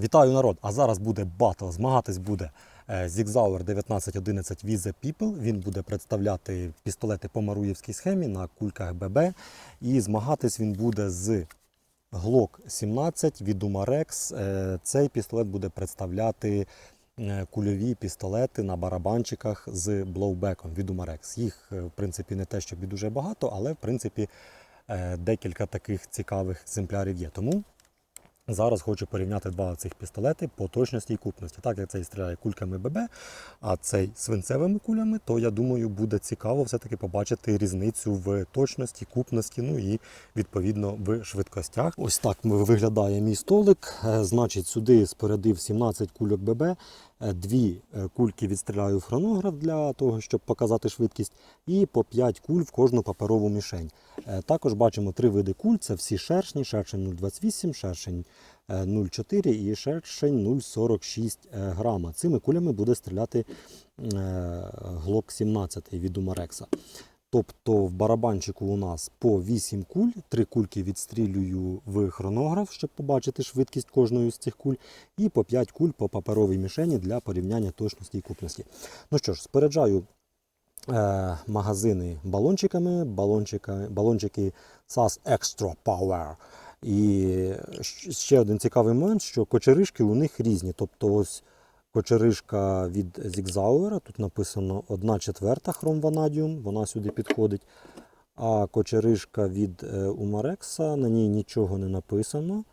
Вітаю народ! А зараз буде батл. Змагатись буде Zigzauer 1911 with the People. Він буде представляти пістолети по маруївській схемі на кульках ББ. І змагатись він буде з Glock 17 від Umarex. Цей пістолет буде представляти е, кульові пістолети на барабанчиках з блоубеком від Umarex. Їх, е, в принципі, не те, щоб і дуже багато, але в принципі е, декілька таких цікавих екземплярів є. Тому Зараз хочу порівняти два цих пістолети по точності і купності. Так як цей стріляє кульками ББ, а цей свинцевими кулями, то я думаю, буде цікаво все-таки побачити різницю в точності, купності, ну і відповідно в швидкостях. Ось так виглядає мій столик. Е, Значить, сюди спорядив 17 кульок ББ. Е, Дві е, кульки відстріляю в хронограф для того, щоб показати швидкість, і по 5 куль в кожну паперову мішень. Е, Також бачимо три види куль: це всі шершні, шершень 0,28, шершень е, 0,4 і шершень 0,46 е, грама. Цими кулями буде стріляти е, Glock 17 від Умарекса. Тобто в барабанчику у нас по 8 куль, 3 кульки відстрілюю в хронограф, щоб побачити швидкість кожної з цих куль, і по 5 куль по паперовій мішені для порівняння точності і купності. Ну що ж, споряджаю е, магазини балончиками, балончика, балончики SAS Extra Power. І ще один цікавий момент, що кочеришки у них різні. Тобто ось кочеришка від Zigzauer, тут написано 1 четверта хром ванадіум, вона сюди підходить. А кочеришка від Umarex, на ній нічого не написано.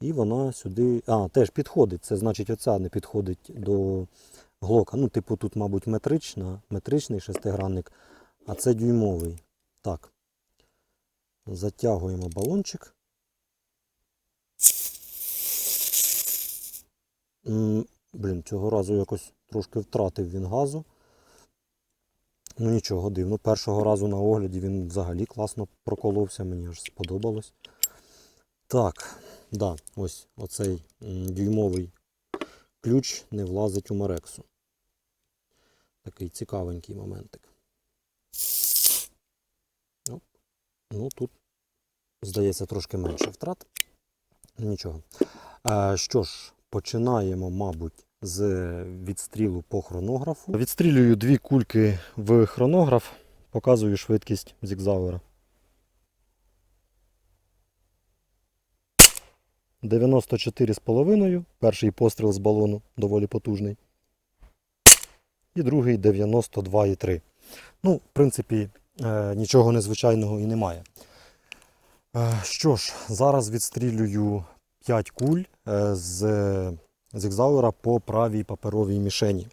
І вона сюди. А, теж підходить. Це значить, оця не підходить до глока. Ну, типу, тут, мабуть, метрична, метричний шестигранник, а це дюймовий. Так. Затягуємо балончик. Блін, цього разу якось трошки втратив він газу. Ну нічого дивно. Першого разу на огляді він взагалі класно проколовся, мені аж сподобалось. Так, да, ось оцей дюймовий ключ не влазить у Марексу. Такий цікавенький моментик. Оп. Ну, тут, здається, трошки менше втрат. Нічого. Е, що ж, починаємо, мабуть, з відстрілу по хронографу. Відстрілюю дві кульки в хронограф, показую швидкість зігзауера. 94,5. Перший постріл з балону доволі потужний. І другий 92,3. Ну, в принципі, е, нічого незвичайного і немає. Е, Що ж, зараз відстрілюю 5 куль е, з зігзауера по правій паперовій мішені.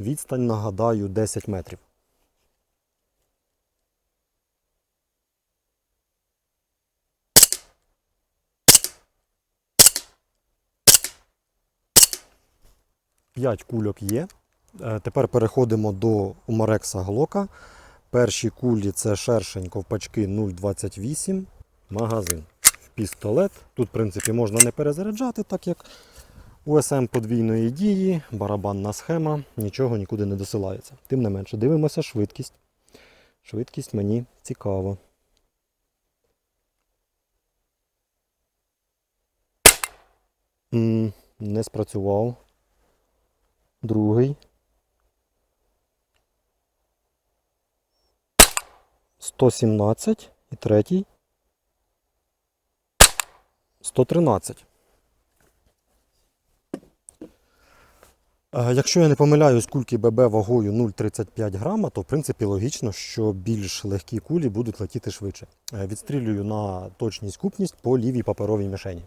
Відстань, нагадаю, 10 метрів. П'ять кульок є. Е, Тепер переходимо до Умарекса Глока. Перші кулі це шершень ковпачки 0,28 магазин. Пістолет. Тут, в принципі, можна не перезаряджати, так як УСМ подвійної дії, барабанна схема, нічого нікуди не досилається. Тим не менше, дивимося швидкість. Швидкість мені цікава. Не спрацював. Другий. 117 і третій. 113. Якщо я не помиляюсь, кульки ББ вагою 0,35 грама, то в принципі логічно, що більш легкі кулі будуть летіти швидше. Е, Відстрілюю на точність купність по лівій паперовій мішені.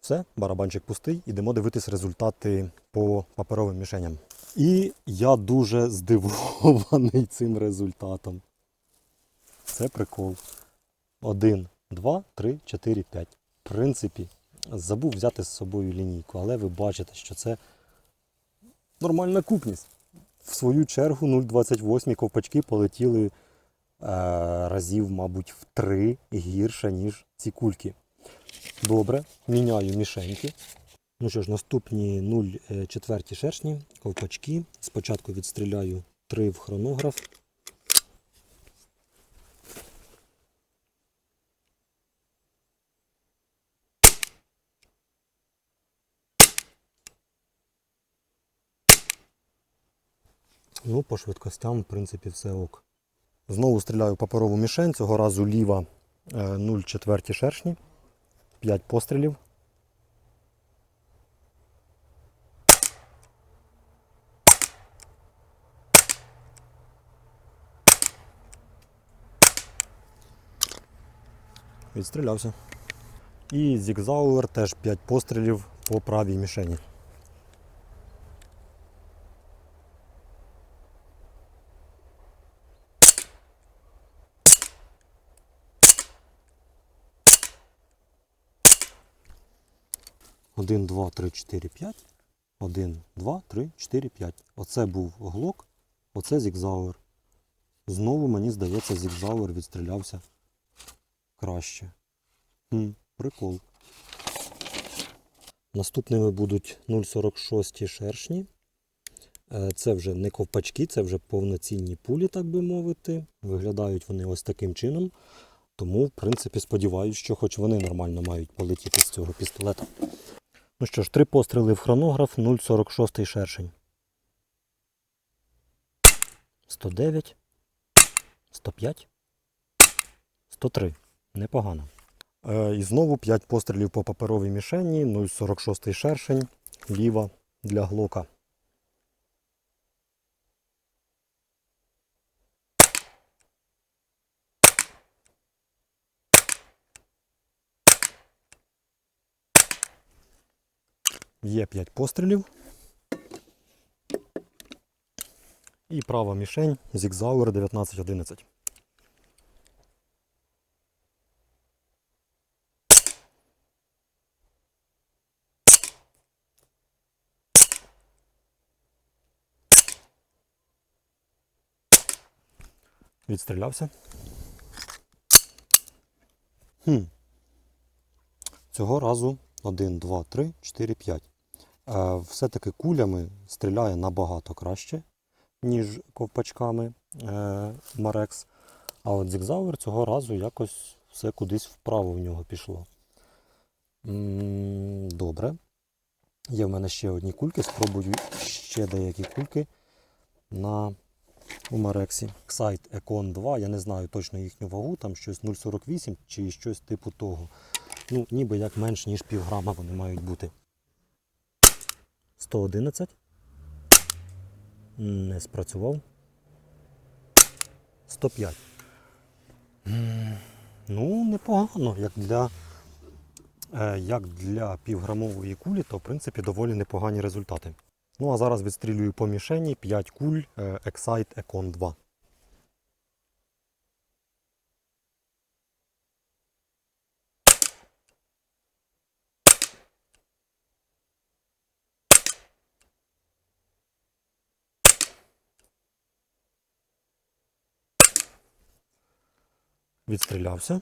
Все, барабанчик пустий, ідемо дивитись результати по паперовим мішеням. І я дуже здивований цим результатом. Це прикол. Один, два, три, чотири, п'ять. В принципі, забув взяти з собою лінійку, але ви бачите, що це нормальна купність. В свою чергу 0,28 ковпачки полетіли е, разів, мабуть, в три гірше, ніж ці кульки. Добре, міняю мішеньки. Ну що ж, наступні 0,4 шершні, ковпачки. Спочатку відстріляю 3 в хронограф. Ну, по швидкостям, в принципі, все ок. Знову стріляю паперову мішень, цього разу ліва е, 0,4 шершні. 5 пострілів. Відстрілявся. І зігзауер теж 5 пострілів по правій мішені. Один, два, три, чотири, п'ять. Один, два, три, чотири, п'ять. Оце був глок, оце зігзауер. Знову, мені здається, зігзауер відстрілявся краще. Хм, прикол. Наступними будуть 0,46 шершні. Е, Це вже не ковпачки, це вже повноцінні пулі, так би мовити. Виглядають вони ось таким чином. Тому, в принципі, сподіваюся, що хоч вони нормально мають полетіти з цього пістолета. Ну що ж, три постріли в хронограф, 0,46 шершень. 109, 105, 103. Непогано. Е, і знову 5 пострілів по паперовій мішені, 0,46 шершень, ліва для глока. Є 5 пострілів. І права мішень Зігзауер 1911. Відстрілявся. Хм. Цього разу 1, 2, 3, 4, 5. Е, Все-таки кулями стріляє набагато краще, ніж ковпачками е, Марекс. А от Зігзауер цього разу якось все кудись вправо в нього пішло. Добре. Є в мене ще одні кульки. Спробую ще деякі кульки на у Марексі. Сайт Econ 2, я не знаю точно їхню вагу, там щось 0,48 чи щось типу того. Ну, ніби як менш ніж пів грама вони мають бути. 111. Не спрацював. 105. Ну, непогано. Як для, е, як для півграмової кулі, то в принципі доволі непогані результати. Ну а зараз відстрілюю по мішені 5 куль е, Excite Econ 2. Відстрілявся.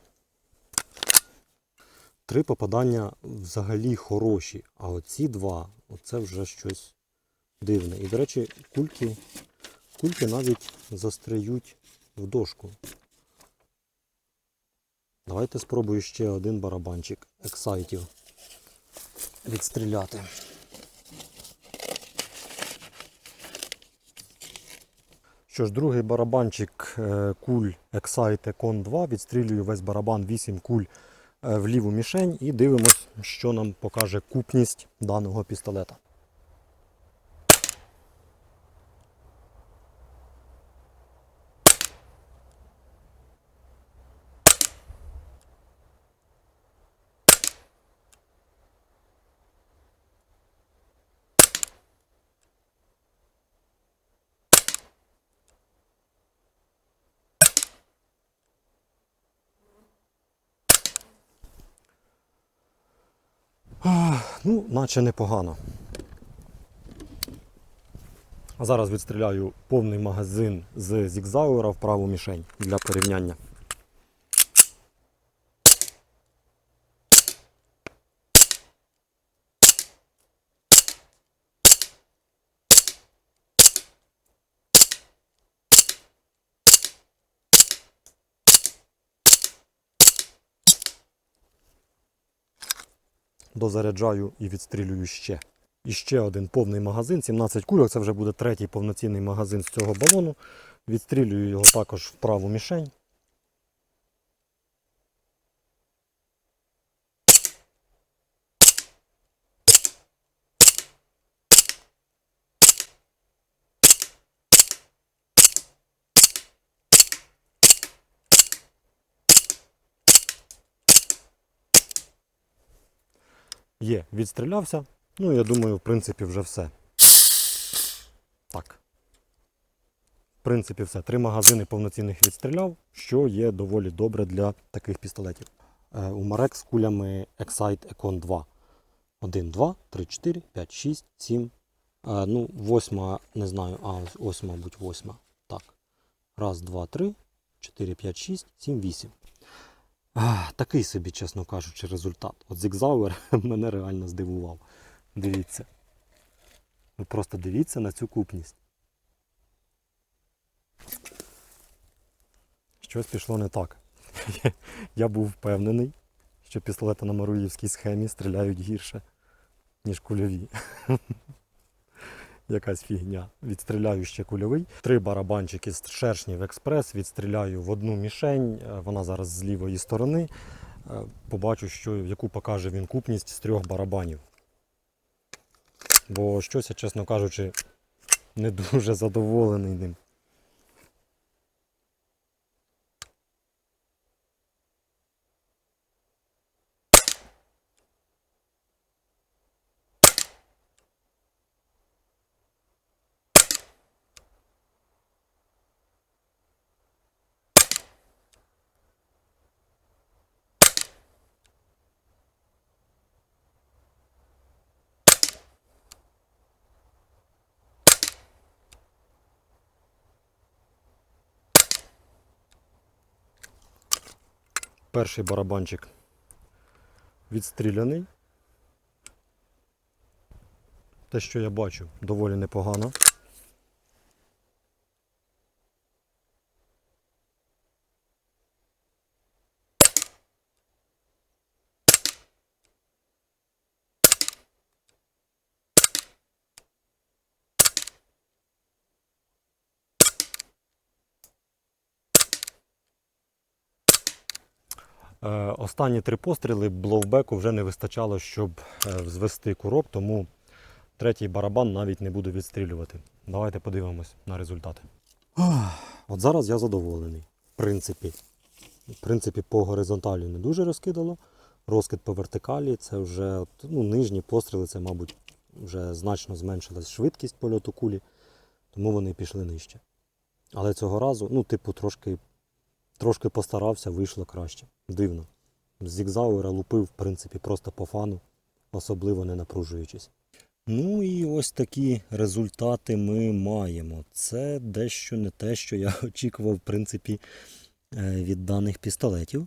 Три попадання взагалі хороші, а оці два оце вже щось дивне. І, до речі, кульки, кульки навіть застряють в дошку. Давайте спробую ще один барабанчик ексайтів відстріляти. Що ж, другий барабанчик е, куль Excite Econ 2. Відстрілюю весь барабан 8 куль е, в ліву мішень і дивимось, що нам покаже купність даного пістолета. Ах, Ну, наче непогано. А зараз відстріляю повний магазин з Зігзауера в праву мішень для порівняння. Дозаряджаю і відстрілюю ще. І ще один повний магазин, 17 кульок. Це вже буде третій повноцінний магазин з цього балону. Відстрілюю його також в праву мішень. Є, відстрілявся. Ну, я думаю, в принципі, вже все. Так. В принципі, все. Три магазини повноцінних відстріляв, що є доволі добре для таких пістолетів. Е, у Марек з кулями Excite Econ 2. 1, 2, 3, 4, 5, 6, 7. Е, ну, восьма, не знаю, а ось, ось, мабуть, восьма. Так. Раз, два, три, 4, 5, 6, 7, 8. Такий собі, чесно кажучи, результат. От Зігзауер мене реально здивував. Дивіться. Ви просто дивіться на цю купність. Щось пішло не так. Я був впевнений, що пістолети на маруївській схемі стріляють гірше, ніж кульові. Якась фігня. Відстріляю ще кульовий. Три барабанчики з шершнів експрес. Відстріляю в одну мішень. е, Вона зараз з лівої сторони. Е, Побачу, що, яку покаже він купність з трьох барабанів. Бо щось, чесно кажучи, не дуже задоволений ним. Перший барабанчик відстріляний. Те, що я бачу, доволі непогано. Е, Останні три постріли блоубеку вже не вистачало, щоб е, звести курок, тому третій барабан навіть не буду відстрілювати. Давайте подивимось на результати. От зараз я задоволений. В принципі, в принципі, по горизонталі не дуже розкидало. Розкид по вертикалі це вже ну, нижні постріли, це, мабуть, вже значно зменшилась швидкість польоту кулі, тому вони пішли нижче. Але цього разу, ну, типу, трошки Трошки постарався, вийшло краще. Дивно. З Зігзауера лупив, в принципі, просто по фану, особливо не напружуючись. Ну і ось такі результати ми маємо. Це дещо не те, що я очікував, в принципі, е, від даних пістолетів.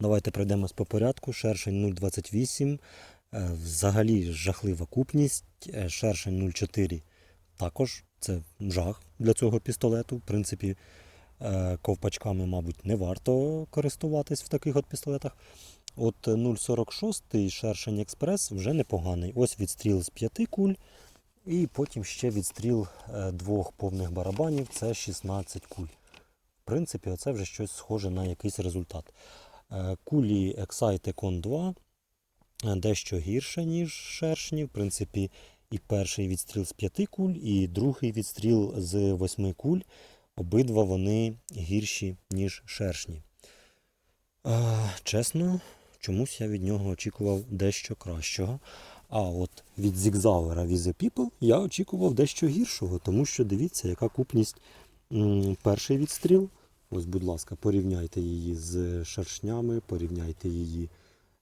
Давайте пройдемось по порядку. Шершень 0,28. е, Взагалі жахлива купність. Е, Шершень 0,4 також це жах для цього пістолету. В принципі, ковпачками, мабуть, не варто користуватись в таких от пістолетах. От 0,46 шершень експрес вже непоганий. Ось відстріл з 5 куль, і потім ще відстріл е, двох повних барабанів це 16 куль. В принципі, оце вже щось схоже на якийсь результат. Е, Кулі Excite Econ 2 е, дещо гірше, ніж шершні. В принципі, і перший відстріл з 5 куль, і другий відстріл з 8 куль. Обидва вони гірші, ніж шершні. А, чесно, чомусь я від нього очікував дещо кращого. А от від Зігзауера Vize People я очікував дещо гіршого, тому що дивіться, яка купність перший відстріл. Ось, будь ласка, порівняйте її з шершнями, порівняйте її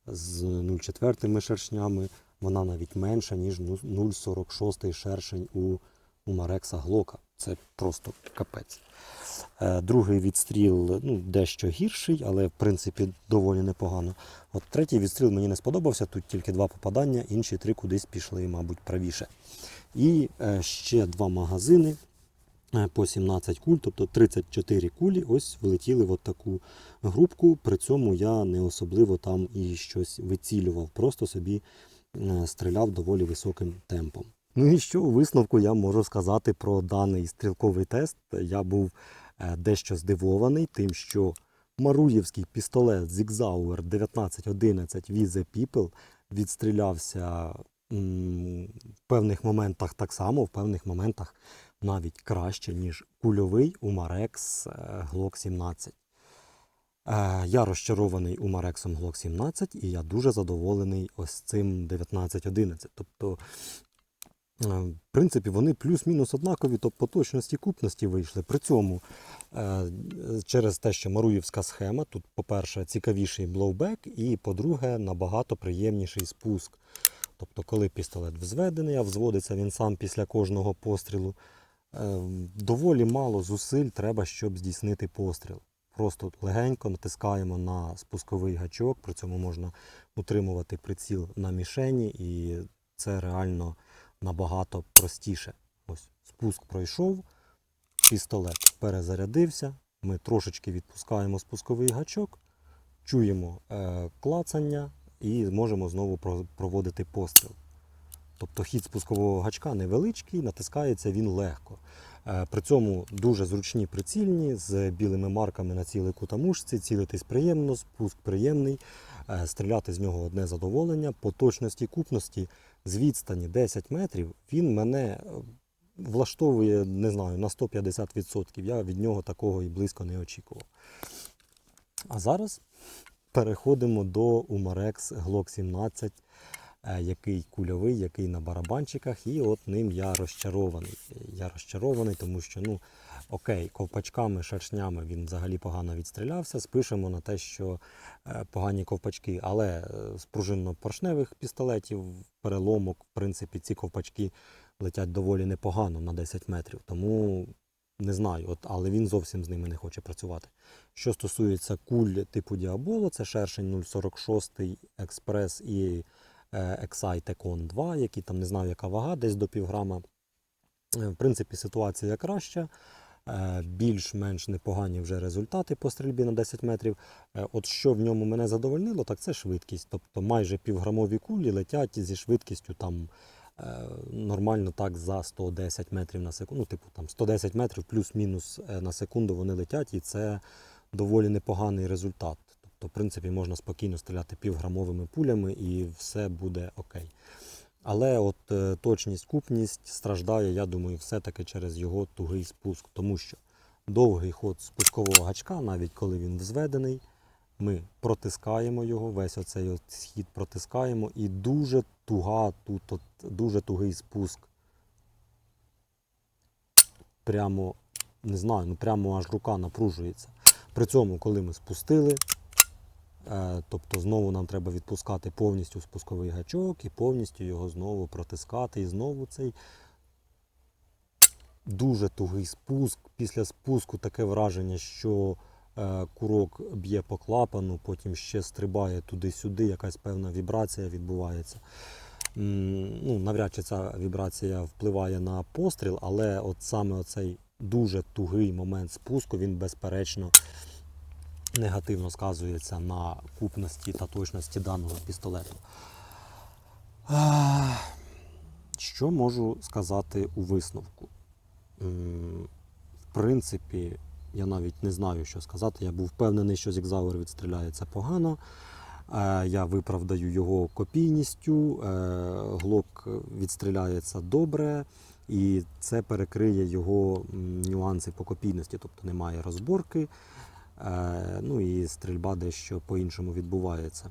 з 0,4 шершнями. Вона навіть менша, ніж 0,46 шершень у, у Марекса Глока. Це просто капець. Е, Другий відстріл ну, дещо гірший, але в принципі доволі непогано. От Третій відстріл мені не сподобався, тут тільки два попадання, інші три кудись пішли, мабуть, правіше. І е, ще два магазини е, по 17 куль, тобто 34 кулі, ось влетіли в таку групку. При цьому я не особливо там і щось вицілював, просто собі стріляв доволі високим темпом. Ну і що у висновку я можу сказати про даний стрілковий тест. Я був е, дещо здивований тим, що Маруєвський пістолет Zigzauer 1911 Vize People відстрілявся в певних моментах так само, в певних моментах навіть краще, ніж кульовий Umarex е, Glock 17. Е, Я розчарований Umarexом Glock 17 і я дуже задоволений ось цим 1911. Тобто, в принципі, вони плюс-мінус однакові, тобто по точності купності вийшли. При цьому е, через те, що Маруївська схема, тут, по-перше, цікавіший блоубек, і по-друге, набагато приємніший спуск. Тобто, коли пістолет взведений, а взводиться він сам після кожного пострілу, е, доволі мало зусиль треба, щоб здійснити постріл. Просто легенько натискаємо на спусковий гачок, при цьому можна утримувати приціл на мішені, і це реально набагато простіше. Ось спуск пройшов, пістолет перезарядився. Ми трошечки відпускаємо спусковий гачок, чуємо е, клацання і можемо знову про- проводити постріл. Тобто хід спускового гачка невеличкий, натискається він легко. Е, При цьому дуже зручні прицільні з білими марками на цілику та мушці, цілитись приємно, спуск приємний, е, стріляти з нього одне задоволення. По точності купності з відстані 10 метрів він мене е, влаштовує, не знаю, на 150%. Я від нього такого і близько не очікував. А зараз переходимо до Umarex Glock 17 е, який кульовий, який на барабанчиках, і от ним я розчарований. Я розчарований, тому що, ну, окей, ковпачками, шершнями він взагалі погано відстрілявся. Спишемо на те, що е, погані ковпачки, але е, з пружинно-поршневих пістолетів, переломок, в принципі, ці ковпачки летять доволі непогано на 10 метрів. Тому не знаю, от, але він зовсім з ними не хоче працювати. Що стосується куль типу Діаболо, це шершень 046 експрес і е, Excite Econ 2, які там не знаю, яка вага, десь до півграма. Е, В принципі, ситуація краща. е, Більш-менш непогані вже результати по стрільбі на 10 метрів. Е, От що в ньому мене задовольнило, так це швидкість. Тобто майже півграмові кулі летять зі швидкістю там е, нормально так за 110 метрів на секунду. Ну, типу там 110 метрів плюс-мінус е, на секунду вони летять, і це доволі непоганий результат. Тобто, в принципі, можна спокійно стріляти півграмовими пулями і все буде окей. Але от е, точність, купність страждає, я думаю, все-таки через його тугий спуск, тому що довгий ход спускового гачка, навіть коли він взведений, ми протискаємо його, весь оцей от схід протискаємо, і дуже туга тут, от, дуже тугий спуск. Прямо, не знаю, ну прямо аж рука напружується. При цьому, коли ми спустили, Тобто знову нам треба відпускати повністю спусковий гачок і повністю його знову протискати. І знову цей дуже тугий спуск. Після спуску таке враження, що е, курок б'є по клапану, потім ще стрибає туди-сюди, якась певна вібрація відбувається. Ну, навряд чи ця вібрація впливає на постріл, але от саме оцей дуже тугий момент спуску, він безперечно негативно сказується на купності та точності даного пістолету. Що можу сказати у висновку? В принципі, я навіть не знаю, що сказати. Я був впевнений, що Зігзауер відстріляється погано. Е, Я виправдаю його копійністю, е, глок відстріляється добре, і це перекриє його нюанси по копійності, тобто немає розборки. Е, Ну і стрільба дещо по-іншому відбувається.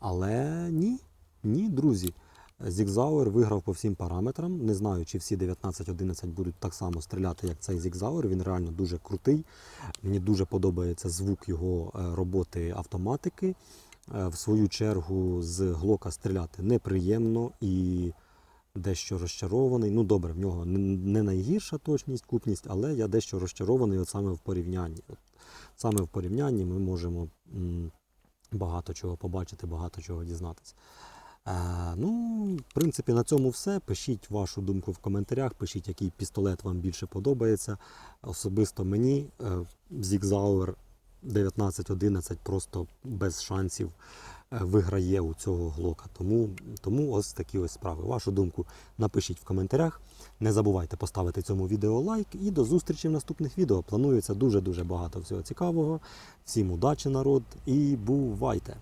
Але ні, ні, друзі. Зігзауер виграв по всім параметрам. Не знаю, чи всі 19-11 будуть так само стріляти, як цей Зігзауер. Він реально дуже крутий. Мені дуже подобається звук його е, роботи автоматики. Е, В свою чергу з глока стріляти неприємно і дещо розчарований. Ну добре, в нього не- найгірша точність, купність, але я дещо розчарований от саме в порівнянні. От саме в порівнянні ми можемо багато чого побачити, багато чого дізнатися. Е, ну, в принципі, на цьому все. Пишіть вашу думку в коментарях, пишіть, який пістолет вам більше подобається. Особисто мені е, Zigzauer 1911 просто без шансів е, виграє у цього глока. Тому, тому ось такі ось справи. Вашу думку напишіть в коментарях. Не забувайте поставити цьому відео лайк і до зустрічі в наступних відео. Планується дуже-дуже багато всього цікавого. Всім удачі, народ, і бувайте!